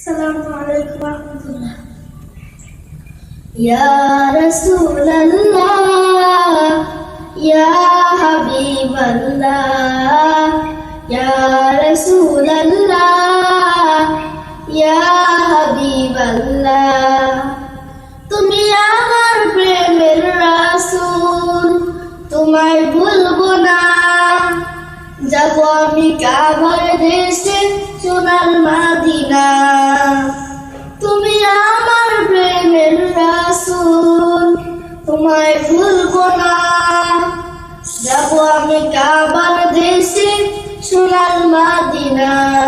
السلام عليكم ورحمة الله يا رسول الله يا حبيب الله يا رسول الله يا حبيب الله তুমি আমার প্রেমের রাসূল তোমায় ভুলবো না যাব আমি কাভার দেশে, সোনার মাদিনা। তুমি আমার প্রেমের রাসুল, তোমায় ভুলব না। যাব আমি কাবার দেশে, সোনার মাদিনা।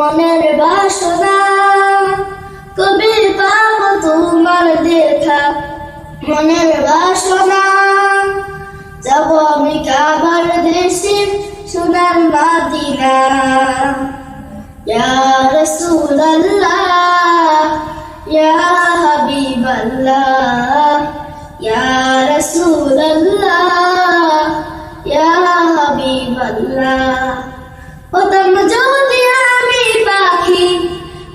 মনের বাসনা, কবে পাবো তোমার দেখা। মনের বাসনা, যাব আমি কাবার দেশে সোনার মাদিনা। ইয়া রাসূলুল্লাহ, ইয়া হাবিবাল্লাহ, ইয়া রাসূলুল্লাহ, ইয়া হাবিবাল্লাহ। আমি পাখি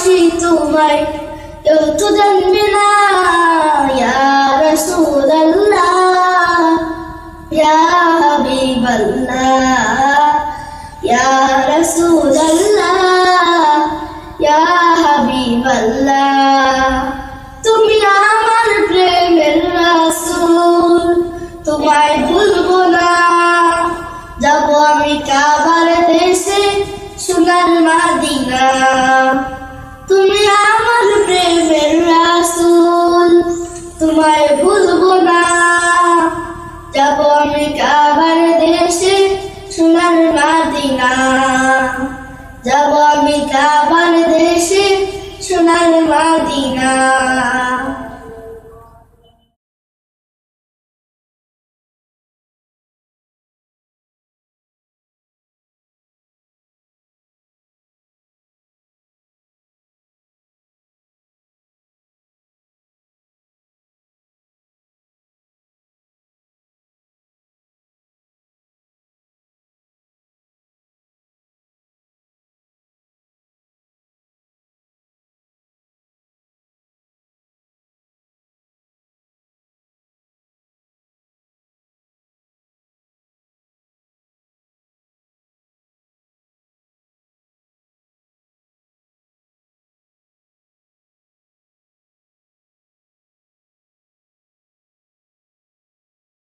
ভালোবাসি তোমায় কেউ তো জানবে না ইয়া হাবিবাল্লাহ। তুমি আমার প্রেমের রাসূল, তোমায় ভুলবো না। যাব আমি কাবার দেশে, সোনার মাদিনা। না। যাব আমি কাবার দেশে সোনার মাদিনা।